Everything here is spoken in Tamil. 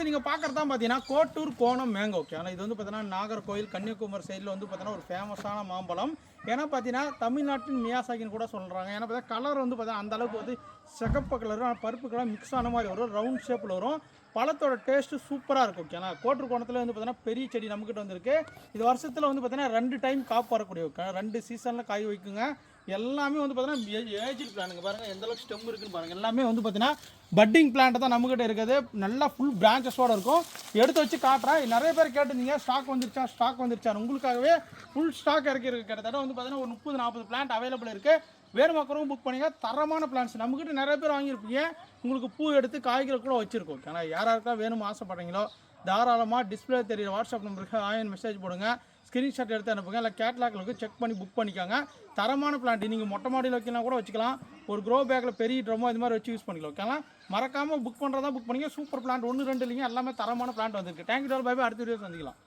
ஃப்ரெண்ட்ஸ் நீங்கள் பார்க்குறதா தான் பார்த்தீங்கன்னா கோட்டூர் கோணம் மேங்கோ. ஓகே ஆனால் இது வந்து பார்த்தீங்கன்னா நாகர்கோயில் கன்னியாகுமரி சைடில் வந்து பார்த்தீங்கன்னா ஒரு ஃபேமஸான மாம்பழம். ஏன்னா பார்த்தீங்கன்னா தமிழ்நாட்டின் மியாசாகின்னு கூட சொல்கிறாங்க ஏன்னா பார்த்தா கலர் வந்து பார்த்தீங்கன்னா அந்த அளவுக்கு வந்து சிகப்பு கலரும் பருப்பு கலர் மிக்ஸ் ஆன மாதிரி வரும். ரவுண்ட் ஷேப்பில் வரும். பழத்தோட டேஸ்ட்டு சூப்பராக இருக்கும் ஓகேனா கோட்டூர் கோணத்தில் வந்து பார்த்தீங்கன்னா பெரிய செடி நம்மக்கிட்ட வந்திருக்கு. இது வருஷத்தில் வந்து பார்த்தீங்கன்னா ரெண்டு டைம் காப்பு வரக்கூடிய ரெண்டு சீசனில் காய் வைக்குங்க. எல்லாமே வந்து பார்த்தீங்கன்னா ஏஜ் பிளானுங்க பாருங்கள் எந்த அளவுக்கு ஸ்டெம் இருக்குன்னு பாருங்கள் எல்லாமே வந்து பார்த்தீங்கன்னா பட்டிங் பிளான்ட் தான் நம்மக்கிட்ட இருக்குது. நல்லா ஃபுல் பிரான்ச்சஸோடு இருக்கும். எடுத்து வச்சு காட்டுறேன். நிறைய பேர் கேட்டிருந்தீங்க ஸ்டாக் வந்துருச்சா ஸ்டாக் வந்துருச்சா உங்களுக்காகவே ஃபுல் ஸ்டாக் இறக்கி இருக்கு கிட்டத்தட்ட வந்து பார்த்தீங்கன்னா ஒரு முப்பது நாற்பது பிளான்ட் அவைலபிள் இருக்குது வேறு மக்களும் புக் பண்ணிங்க. தரமான பிளான்ஸ் நம்மக்கிட்ட நிறைய பேர் வாங்கியிருப்பீங்க. உங்களுக்கு பூ எடுத்து காய்கறி கூட வச்சுருக்கோம் ஏன்னா யாராருக்கா வேணும் ஆசைப்பட்றீங்களோ தாராளமாக டிஸ்பிளே தெரியுற வாட்ஸ்அப் நம்பருக்கு ஆயன் மெசேஜ் போடுங்க. ஸ்க்ரீன்ஷாட் எடுத்து அனுப்புங்க. இல்லை கேட்லாக்களுக்கு செக் பண்ணி புக் பண்ணிக்கோங்க. தரமான பிளான்ட் நீங்கள் மொட்டை மாடியில் வைக்கலாம் கூட வச்சுக்கலாம். ஒரு க்ரோ பேக்கில் பெரிய ட்ரம்மோ இது மாதிரி வச்சு யூஸ் பண்ணிக்கலாம். ஓகேங்களா மறக்காமல் புக் பண்ணுறதா புக் பண்ணிங்க சூப்பர் பிளான்ட் ஒன்று ரெண்டு இல்லைங்க. எல்லாமே தரமான பிளான்ட் வந்திருக்கு. தேங்க்யூ டால் பை அடுத்த வீடியோ சந்திக்கலாம்.